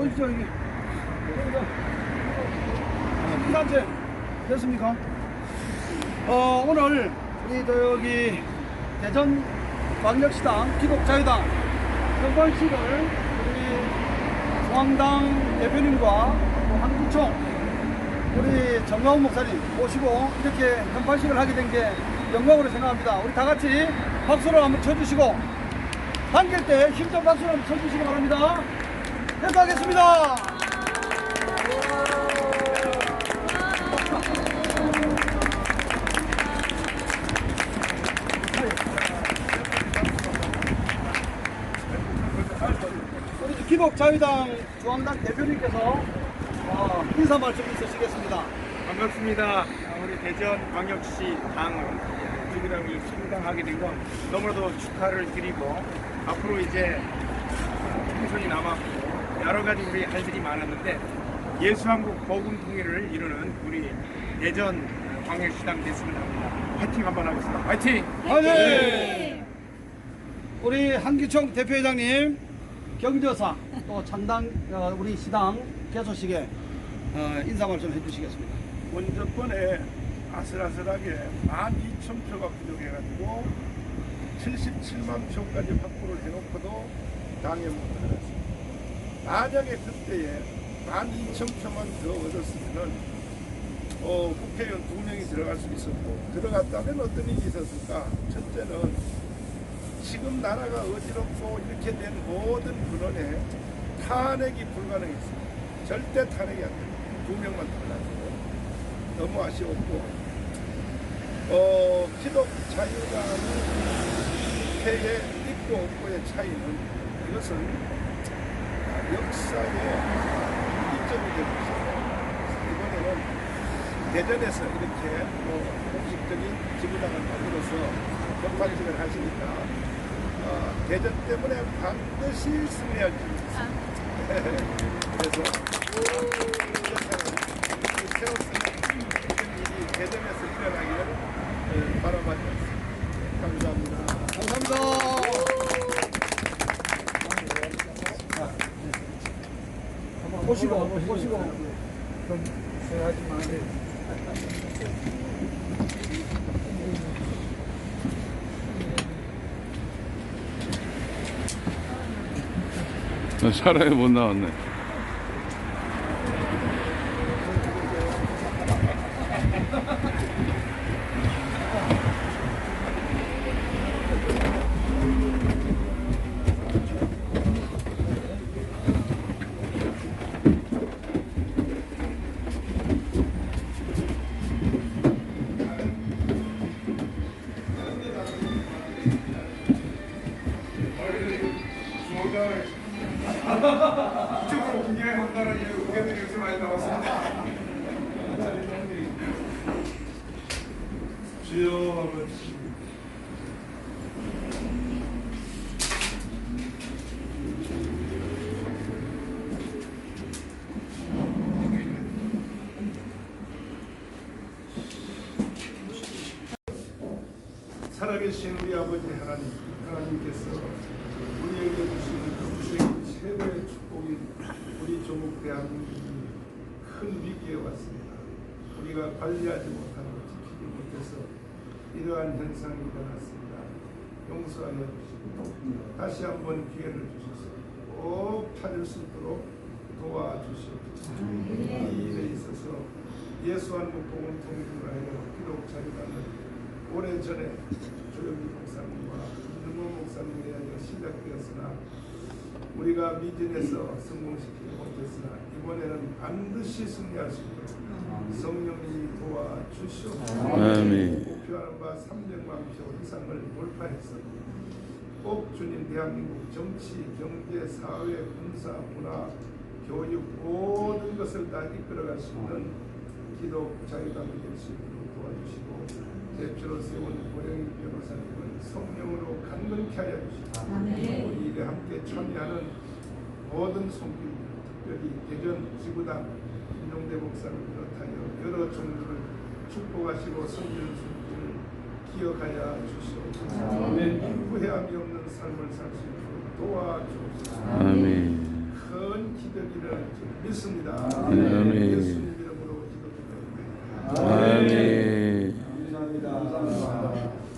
어디죠 이게? 산책 됐습니까? 어, 오늘 우리 저기 대전 광역시당 기독자유당 서울시를 우리 중앙당 대표님과 한국총 우리 정광훈 목사님 모시고 이렇게 현판식을 하게 된 게 영광으로 생각합니다. 우리 다 같이 박수를 한번 쳐주시고 한길 때 힘 좀 박수를 한번 쳐주시기 바랍니다. 해수하겠습니다. 우리 기독 자유당 중앙당 대표님께서 어, 인사 말씀 있으시겠습니다. 반갑습니다. 우리 대전 광역시 당을 주기랑이 창당하게 된 건 너무나도 축하를 드리고 앞으로 이제 총선이 남았고 여러 가지 우리 할 일이 많았는데 예수한국 복음 통일을 이루는 우리 대전 광역시당 됐습니다. 화이팅 한번 하겠습니다. 화이팅! 화이팅! 우리 한기총 대표회장님 경저사 또 창당 어, 우리 시당 개소식에 어, 인사 말씀 해주시겠습니다. 원저번에 아슬아슬하게 12,000표가 부족해가지고 77만 표까지 확보를 해놓고도 당에 못 들어갔습니다. 만약에 그때에 12,000표만 더 얻었으면은 어, 국회의원 두 명이 들어갈 수 있었고 들어갔다면 어떤 일이 있었을까? 첫째는 지금 나라가 어지럽고 이렇게 된 모든 근원에 탄핵이 불가능했습니다. 절대 탄핵이 안 됩니다. 두 명만 들어갔고 너무 아쉬웠고 어, 기독 자유당의 국회의 있고 없고의 차이는 이것은 역사의 이점이 되고 있습니다. 이번에는 대전에서 이렇게 뭐 공식적인 지구당을 만들어서 경판식을 하시니까 어, 대전 때문에 반드시 승리할 줄입니다. 그래서 세웠습니다. 일이 대전에서 일어나기를 예, 바라마지 않습니다. 감사합니다. 감사합니다. 보시고 보시고 사람이 못 나왔네. 주여 살아계신 우리 아버지 하나님, 하나님께서 우리에게 주시는 국민의 최고의 축복인 우리 조국 대한민국이 큰 위기에 왔습니다. 우리가 관리하지 못하고 지키지 못해서 이러한 현상이 일어났습니다. 용서하여 주시고 다시 한번 기회를 주셔서 꼭 찾을 수 있도록 도와주시옵소서. 이 일에 있어서 예수 한국 복음 통일을 하여 기독 자유당을 오래전에 조영기 목사님과 김능호 목사님에 의하여 시작되었으나 우리가 미진에서 성공시키지 못했으나 이번에는 반드시 승리할 수 있도록 성령님이 도와주시옵소서 아멘. 목표하는 바 300만 표 이상을 돌파해서 꼭 주님 대한민국 정치, 경제, 사회, 군사, 문화, 교육 모든 것을 다 이끌어갈 수 있는 기독 자유당이 될 수 있도록 도와주시고 대표로 세운 고영희 변호사님은 성령으로 간근케 하여 주시고 우리 일에 함께 참여하는 모든 손길 특별히 대전 지구당 김용대 목사를 비롯하여 여러 종류를 축복하시고 섬기는 손길을 기억하여 주시옵소서. 후회함이 없는 삶을 살 수 있도록 도와주옵소서. 아멘. 큰줄 믿습니다. 아멘.